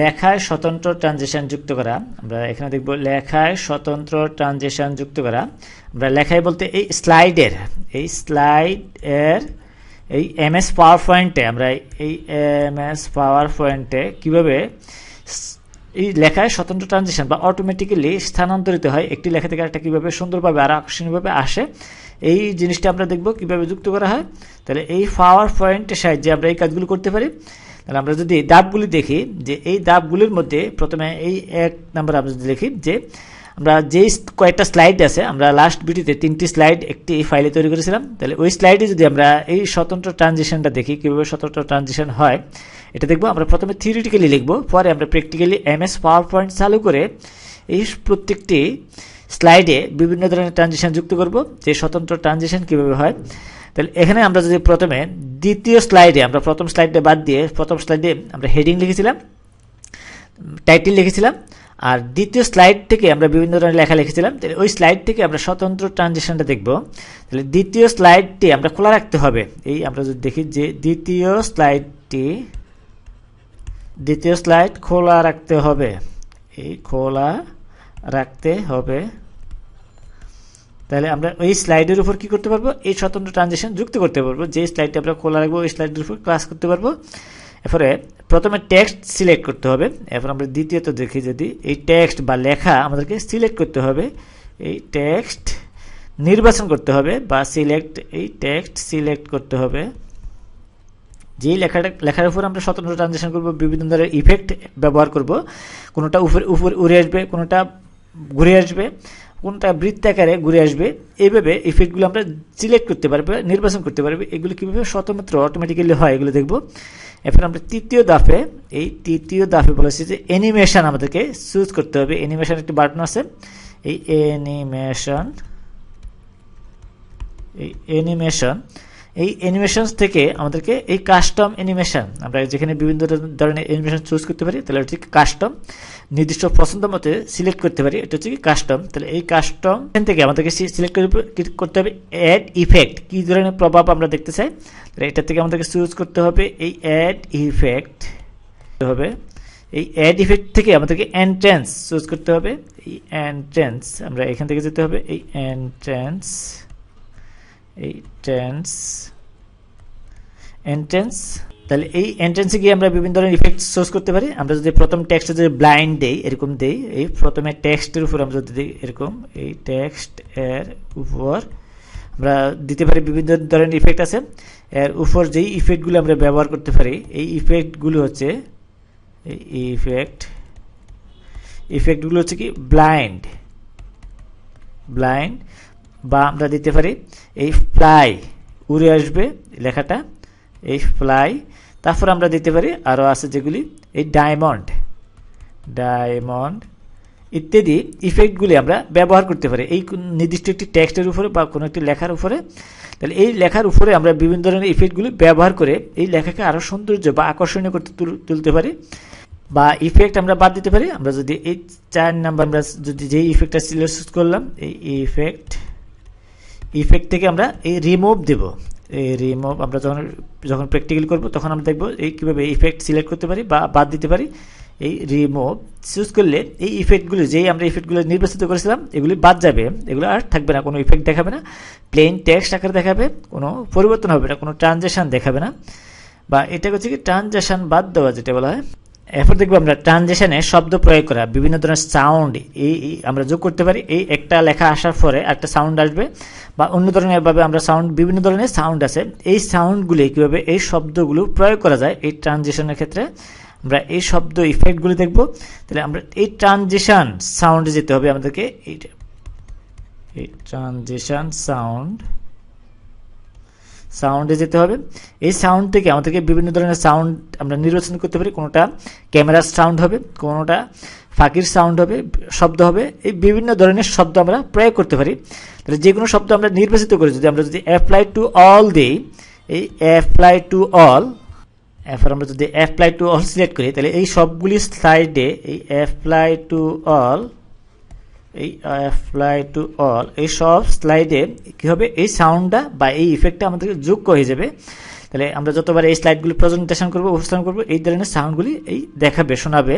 লেখায় স্বতন্ত্র ট্রানজেকশন যুক্ত করা। আমরা এখানে দেখব লেখায় স্বতন্ত্র ট্রানজেকশন যুক্ত করা। আমরা লেখায় বলতে এই স্লাইডের, এই স্লাইড এর এই এম এস পাওয়ার পয়েন্টে আমরা এই এম এস পাওয়ার পয়েন্টে কীভাবে এই লেখায় স্বতন্ত্র ট্রানজেকশন বা অটোমেটিক্যালি স্থানান্তরিত হয়, একটি লেখা থেকে একটা কীভাবে সুন্দরভাবে আর আকর্ষণীয়ভাবে আসে, এই জিনিসটা আমরা দেখব কীভাবে যুক্ত করা হয়। তাহলে এই পাওয়ার পয়েন্টের সাহায্যে আমরা এই কাজগুলো করতে পারি। তাহলে আমরা যদি দাবগুলি দেখি, যে এই দাবগুলির মধ্যে প্রথমে এই এক নাম্বার আমরা যদি দেখি, যে আমরা যেই কয়েকটা স্লাইড আছে, আমরা লাস্ট ভিডিওতে তিনটি স্লাইড একটি ফাইলে তৈরি করেছিলাম। তাহলে ওই স্লাইডে যদি আমরা এই স্বতন্ত্র ট্রানজিশনটা দেখি, কীভাবে স্বতন্ত্র ট্রানজিশন হয়, এটা দেখব। আমরা প্রথমে থিওরিটিক্যালি লিখব, পরে আমরা practically M S power point চালু করে এই প্রত্যেকটি স্লাইডে বিভিন্ন ধরনের ট্রানজিশন যুক্ত করব, যে স্বতন্ত্র ট্রানজিশন কীভাবে হয়। তাহলে এখানে আমরা যদি প্রথমে দ্বিতীয় স্লাইডে আমরা প্রথম স্লাইডে বাদ দিয়ে, প্রথম স্লাইডে আমরা হেডিং লিখেছিলাম টাইটেল লিখেছিলাম, আর দ্বিতীয় স্লাইড থেকে আমরা বিভিন্ন ধরনের লেখা লিখেছিলাম, তাহলে ওই স্লাইড থেকে আমরা স্বতন্ত্র ট্রানজেকশনটা দেখব। তাহলে দ্বিতীয় স্লাইডটি আমরা খোলা রাখতে হবে। এই আমরা যদি দেখি যে দ্বিতীয় স্লাইডটি দ্বিতীয় স্লাইড খোলা রাখতে হবে। এই খোলা রাখতে হবে। তাহলে আমরা ওই স্লাইডের উপর কি করতে পারব? এই স্বতন্ত্র ট্রানজেকশন যুক্ত করতে পারব। যে স্লাইডটা আমরা খোলা রাখব, ওই স্লাইডের উপর ক্লাস করতে পারব। এরপরে প্রথমে টেক্সট সিলেক্ট করতে হবে। এরপর আমরা দ্বিতীয়ত দেখি যদি এই টেক্সট বা লেখা আমাদেরকে সিলেক্ট করতে হবে, এই টেক্সট নির্বাচন করতে হবে বা সিলেক্ট এই টেক্সট সিলেক্ট করতে হবে। যেই লেখাটা, লেখার উপর আমরা স্বতন্ত্র ট্রানজেকশন করব, বিভিন্ন ধরনের ইফেক্ট ব্যবহার করব, কোনোটা উপরে, উপর উড়ে আসবে, কোনোটা ঘুরে আসবে। কোনটা বৃত্তাকারে ঘুরে আসবে এইভাবে ইফেক্টগুলো আমরা সিলেক্ট করতে পারব, নির্বাচন করতে পারব। এগুলো কীভাবে স্বতন্ত্র অটোমেটিক্যালি হয়, এগুলো দেখব। এরপর আমরা তৃতীয় দাফে এই তৃতীয় দাফে বলেছি যে অ্যানিমেশান আমাদেরকে চুজ করতে হবে। অ্যানিমেশান একটি বাটন আছে। এই অ্যানিমেশান এই অ্যানিমেশন এই অ্যানিমেশন থেকে আমাদেরকে এই কাস্টম অ্যানিমেশন আমরা যেখানে বিভিন্ন ধরনের অ্যানিমেশন চুজ করতে পারি, তাহলে হচ্ছে কাস্টম নির্দিষ্ট পছন্দ মতে সিলেক্ট করতে পারি, এটা হচ্ছে কি কাস্টম তাহলে এই কাস্টম থেকে আমাদেরকে সিলেক্ট করতে হবে অ্যাড ইফেক্ট কী ধরনের প্রভাব আমরা দেখতে চাই, তাহলে এটা থেকে আমাদেরকে চুজ করতে হবে, এই অ্যাড ইফেক্ট হবে, এই অ্যাড ইফেক্ট থেকে আমাদেরকে এন্ট্রেন্স চুজ করতে হবে, এই এন্ট্রেন্স আমরা এখান থেকে যেতে হবে, এই এন্ট্রেন্স এই টেন্স এন্ট্রেন্স তাহলে এই এন্ট্রেন্সে গিয়ে আমরা বিভিন্ন ধরনের ইফেক্ট সোর্স করতে পারি। আমরা যদি প্রথম টেক্সটে যদি ব্লাইন্ড দেই, এরকম দেই, এই প্রথমে টেক্সটের উপর আমরা যদি এরকম, এই টেক্সট এর উপর আমরা দিতে পারি বিভিন্ন ধরনের ইফেক্ট আছে। এর উপর যেই ইফেক্টগুলো আমরা ব্যবহার করতে পারি, এই ইফেক্টগুলো হচ্ছে, এই ইফেক্ট ইফেক্টগুলো হচ্ছে কি ব্লাইন্ড ব্লাইন্ড বা আমরা দিতে পারি। এই ফ্লাই উড়ে আসবে লেখাটা। এই ফ্লাই তারপর আমরা দিতে পারি আরও আছে যেগুলি, এই ডায়মন্ড ডায়মন্ড ইত্যাদি ইফেক্টগুলি আমরা ব্যবহার করতে পারি। এই নির্দিষ্ট একটি টেক্সটের উপরে বা কোনো একটি লেখার উপরে। তাহলে এই লেখার উপরে আমরা বিভিন্ন ধরনের ইফেক্টগুলি ব্যবহার করে এই লেখাকে আরও সৌন্দর্য বা আকর্ষণীয় করতে তুলতে পারি। বা ইফেক্ট আমরা বাদ দিতে পারি। আমরা যদি এই চার নাম্বার আমরা যদি যেই ইফেক্টটা সিলেক্ট করলাম, এই ইফেক্ট ইফেক্ট থেকে আমরা এই রিমুভ দেব। এই রিমুভ আমরা যখন যখন প্র্যাকটিক্যাল করব, তখন আমরা দেখব এই কীভাবে ইফেক্ট সিলেক্ট করতে পারি বা বাদ দিতে পারি। এই রিমুভ চুজ করলে এই ইফেক্টগুলো যেই আমরা ইফেক্টগুলো নির্বাচিত করেছিলাম, এগুলি বাদ যাবে। এগুলো আর থাকবে না, কোনো ইফেক্ট দেখাবে না। প্লেন টেক্সট আকারে দেখাবে, কোনো পরিবর্তন হবে না, কোনো ট্রানজেকশান দেখাবে না। বা এটা হচ্ছে কি ট্রানজেকশান বাদ দেওয়া যেটা বলা হয়। এরপর দেখব আমরা ট্রানজেকশনে শব্দ প্রয়োগ করা, বিভিন্ন ধরনের সাউন্ড, এই আমরা যোগ করতে পারি, এই একটা লেখা আসার পরে একটা সাউন্ড আসবে, বা অন্য ধরনের ভাবে আমরা সাউন্ড, বিভিন্ন ধরনের সাউন্ড আছে, এই সাউন্ডগুলি কীভাবে এই শব্দগুলো প্রয়োগ করা যায়, এই ট্রানজেকশনের ক্ষেত্রে আমরা এই শব্দ ইফেক্টগুলি দেখব, তাহলে আমরা এই ট্রানজেকশন সাউন্ডে যেতে হবে আমাদেরকে এই ট্রানজেকশন সাউন্ড সাউন্ডে যেতে হবে। এই সাউন্ড থেকে আমাদেরকে বিভিন্ন ধরনের সাউন্ড আমরা নির্বাচন করতে পারি। কোনোটা ক্যামেরার সাউন্ড হবে, কোনোটা ফাঁকির সাউন্ড হবে, শব্দ হবে। এই বিভিন্ন ধরনের শব্দ আমরা প্রয়োগ করতে পারি। তাহলে যে কোনো শব্দ আমরা নির্বাচিত করি যদি আমরা যদি অ্যাপ্লাই টু অল দিই, এই অ্যাপ্লাই টু অল এরপর আমরা যদি অ্যাপ্লাই টু অল সিলেক্ট করি, তাহলে এই সবগুলি স্লাইডে এই অ্যাপ্লাই টু অল এই অ্যাপ্লাই টু অল এই সব স্লাইডে কী হবে? এই সাউন্ডটা বা এই ইফেক্টটা আমাদেরকে যোগ্য হয়ে যাবে। তাহলে আমরা যতবার এই স্লাইডগুলি প্রেজেন্টেশন করব, উপস্থাপন করব, এই ধরনের সাউন্ডগুলি এই দেখাবে, শোনাবে।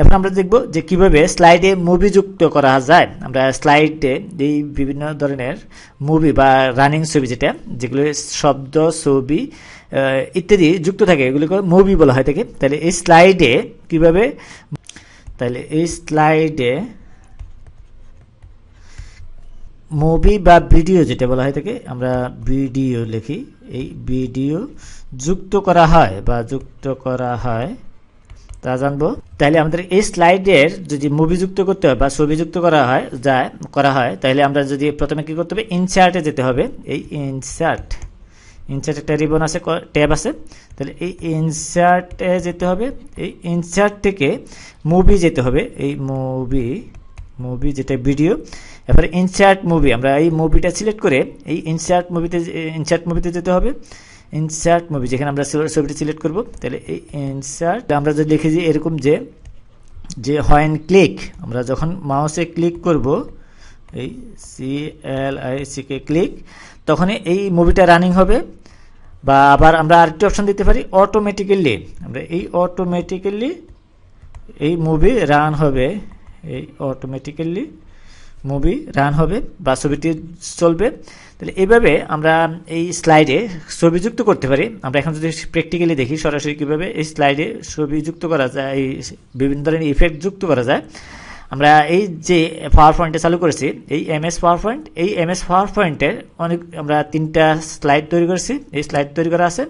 এখন আমরা দেখব যে কীভাবে স্লাইডে মুভি যুক্ত করা যায়। আমরা স্লাইডে এই বিভিন্ন ধরনের মুভি বা রানিং ছবি যেটা, যেগুলো শব্দ, ছবি ইত্যাদি যুক্ত থাকে, এগুলোকে মুভি বলা হয় থাকে তাহলে এই স্লাইডে কীভাবে, তাহলে এই স্লাইডে মুভি বা ভিডিও যেটা বলা হয় থাকে আমরা ভিডিও লিখি। এই ভিডিও যুক্ত করা হয় বা যুক্ত করা হয়, তা জানব। তাহলে আমাদের এই স্লাইডের যদি মুভি যুক্ত করতে হয় বা ছবি যুক্ত করা হয়, যায়, করা হয় তাহলে আমরা যদি প্রথমে কি করতে হবে ইনসার্টে যেতে হবে। এই ইনসার্ট ইনসার্ট একটা রিবন আছে ট্যাব আছে। তাহলে এই ইনসার্টে যেতে হবে। এই ইনসার্ট থেকে মুভি যেতে হবে। এই মুভি মুভি যেটা ভিডিও এরপরে ইনসার্ট মুভি আমরা এই মুভিটা সিলেক্ট করে এই ইনসার্ট মুভিতে ইনসার্ট মুভিতে যেতে হবে। ইনসার্ট মুভি যেখানে আমরা ছবিটি সিলেক্ট করব। তাহলে এই ইনসার্ট আমরা যদি লিখে যে এরকম যে যে হয়েন ক্লিক আমরা যখন মাউসে ক্লিক করব, এই C L I C K click তখনই এই মুভিটা রানিং হবে। বা আবার আমরা আরেকটি অপশন দিতে পারি অটোমেটিক্যালি আমরা এই অটোমেটিক্যালি এই মুভি রান হবে, এই অটোমেটিক্যালি মুভি রান হবে বা ছবিটি চলবে। তাহলে এইভাবে আমরা এই স্লাইডে ছবি যুক্ত করতে পারি। আমরা এখন যদি প্র্যাকটিক্যালি দেখি, সরাসরি কীভাবে এই স্লাইডে ছবি যুক্ত করা যায়, এই বিভিন্ন ধরনের ইফেক্ট যুক্ত করা যায়। আমরা এই যে পাওয়ার পয়েন্টে চালু করেছি, এই এম এস পাওয়ার পয়েন্ট এই এম এস পাওয়ার পয়েন্টের অনেক আমরা তিনটা স্লাইড তৈরি করেছি। এই স্লাইড তৈরি করা আছে।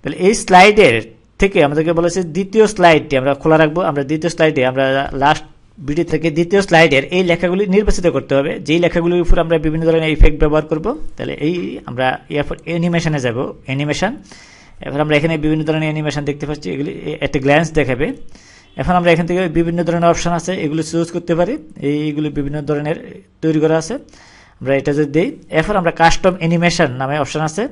তাহলে এই স্লাইডের থেকে আমাদেরকে বলেছে দ্বিতীয় স্লাইডটি আমরা খোলা রাখব। আমরা দ্বিতীয় স্লাইডে আমরা লাস্ট ভিডিও থেকে দ্বিতীয় স্লাইডের এই লেখাগুলি নির্বাচিত করতে হবে। যেই লেখাগুলির উপর আমরা বিভিন্ন ধরনের ইফেক্ট ব্যবহার করব, তাহলে এই আমরা এরপর অ্যানিমেশনে যাব অ্যানিমেশন এবার আমরা এখানে বিভিন্ন ধরনের অ্যানিমেশন দেখতে পাচ্ছি, এগুলি একটা গ্ল্যান্স দেখাবে। এখন আমরা এখান থেকে বিভিন্ন ধরনের অপশান আছে, এগুলো চুজ করতে পারি। এইগুলি বিভিন্ন ধরনের তৈরি করা আছে। আমরা এটা যদি দিই, এরপর আমরা কাস্টম অ্যানিমেশন নামে অপশান আছে।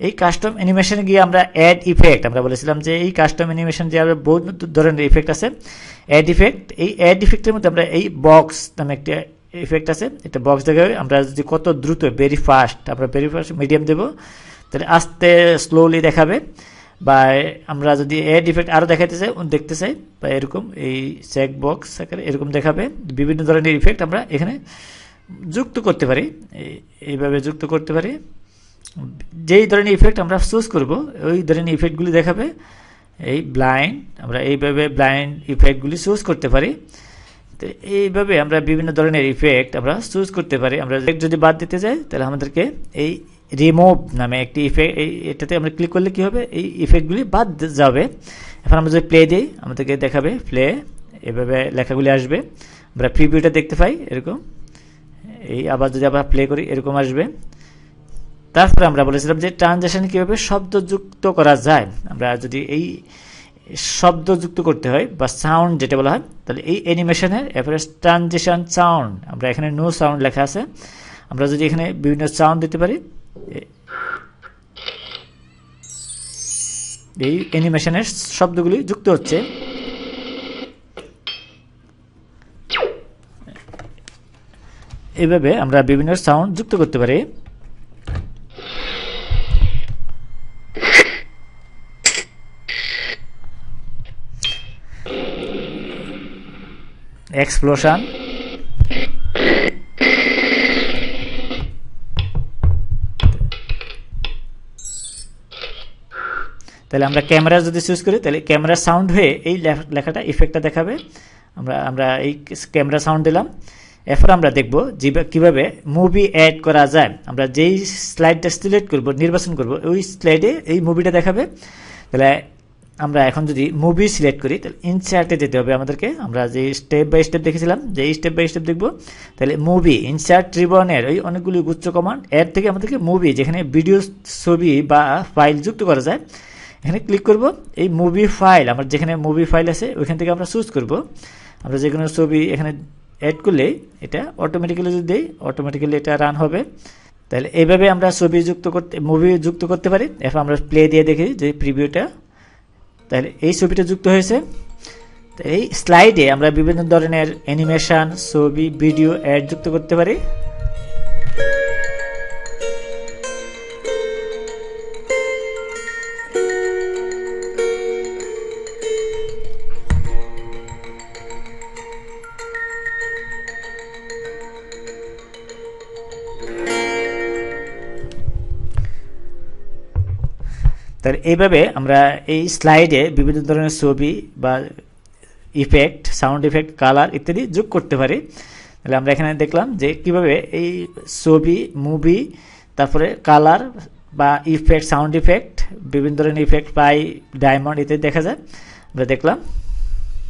এই কাস্টম অ্যানিমেশনে গিয়ে আমরা অ্যাড ইফেক্ট আমরা বলেছিলাম যে এই কাস্টম অ্যানিমেশন যে আমরা বহু ধরনের ইফেক্ট আছে। অ্যাড ইফেক্ট এই অ্যাড ইফেক্টের মধ্যে আমরা এই বক্স নামে একটা ইফেক্ট আছে। এটা বক্স দেখাবে আমরা যদি কত দ্রুত ভেরি ফাস্ট আমরা ভেরি ফাস্ট মিডিয়াম দেবো, তাহলে আস্তে স্লোলি দেখাবে। বা আমরা যদি অ্যাড ইফেক্ট আরও দেখাতে চাই দেখতে চাই, বা এরকম এই চেক বক্স আকারে এরকম দেখাবে। বিভিন্ন ধরনের ইফেক্ট আমরা এখানে যুক্ত করতে পারি। এইভাবে যুক্ত করতে পারি। যেই ধরনের ইফেক্ট আমরা চুজ করব, ওই ধরনের ইফেক্টগুলি দেখাবে। এই ব্লাইন্ড আমরা এইভাবে ব্লাইন্ড ইফেক্টগুলি চুজ করতে পারি। তো এইভাবে আমরা বিভিন্ন ধরনের ইফেক্ট আমরা চুজ করতে পারি। আমরা যদি বাদ দিতে যাই, তাহলে আমাদেরকে এই রিমুভ নামে একটি ইফেক্ট এই এটাতে আমরা ক্লিক করলে কী হবে? এই ইফেক্টগুলি বাদ যাবে। এখন আমরা যদি প্লে দিই, আমাদেরকে দেখাবে প্লে এভাবে লেখাগুলি আসবে। আমরা প্রিভিউটা দেখতে পাই, এরকম। এই আবার যদি আবার প্লে করি, এরকম আসবে। তারপরে আমরা বলেছিলাম যে ট্রানজেকশন কীভাবে শব্দ যুক্ত করা যায়। আমরা যদি এই শব্দ যুক্ত করতে হয় বা সাউন্ড যেটা বলা হয়, তাহলে এই অ্যানিমেশনের এরপরে ট্রানজেকশন সাউন্ড আমরা এখানে নো সাউন্ড লেখা আছে। আমরা যদি এখানে বিভিন্ন সাউন্ড দিতে পারি এই অ্যানিমেশনের শব্দগুলি যুক্ত হচ্ছে। এভাবে আমরা বিভিন্ন সাউন্ড যুক্ত করতে পারি। Explosion. তাহলে আমরা ক্যামেরা যদি চুজ করি, তাহলে ক্যামেরা সাউন্ড হয়ে এই লেখাটা ইফেক্টটা দেখাবে। আমরা আমরা এই ক্যামেরা সাউন্ড দিলাম। এরপর আমরা দেখব কীভাবে মুভি অ্যাড করা যায়। আমরা যেই স্লাইডটা সিলেক্ট করব, নির্বাচন করব, ওই স্লাইডে এই মুভিটা দেখাবে। তাহলে আমরা এখন যদি মুভি সিলেক্ট করি, তাহলে ইনসার্টে যেতে হবে আমাদেরকে। আমরা যে স্টেপ বাই স্টেপ দেখেছিলাম, যে স্টেপ বাই স্টেপ দেখব, তাহলে মুভি ইনসার্ট ট্রিবনের ওই অনেকগুলি গুচ্ছ কমান্ড এর থেকে আমাদেরকে মুভি যেখানে ভিডিও ছবি বা ফাইল যুক্ত করা যায়, এখানে ক্লিক করব। এই মুভি ফাইল আমার যেখানে মুভি ফাইল আছে, ওইখান থেকে আমরা চুজ করব। আমরা যে কোনো ছবি এখানে অ্যাড করলে, এটা অটোমেটিক্যালি যদি দিই অটোমেটিক্যালি এটা রান হবে। তাহলে এইভাবে আমরা ছবি যুক্ত করতে মুভি যুক্ত করতে পারি। এরপর আমরা প্লে দিয়ে দেখি যে প্রিভিউটা তাহলে এই ছবিটা যুক্ত হয়েছে। এই স্লাইডে আমরা বিভিন্ন ধরনের অ্যানিমেশন ছবি ভিডিও অ্যাড যুক্ত করতে পারি। তাহলে এইভাবে আমরা এই স্লাইডে বিভিন্ন ধরনের ছবি বা ইফেক্ট সাউন্ড ইফেক্ট কালার ইত্যাদি যোগ করতে পারি। তাহলে আমরা এখানে দেখলাম যে কীভাবে এই ছবি মুভি তারপরে কালার বা ইফেক্ট সাউন্ড ইফেক্ট বিভিন্ন ধরনের ইফেক্ট পাই ডায়মন্ড ইত্যাদি দেখা যায়। আমরা দেখলাম।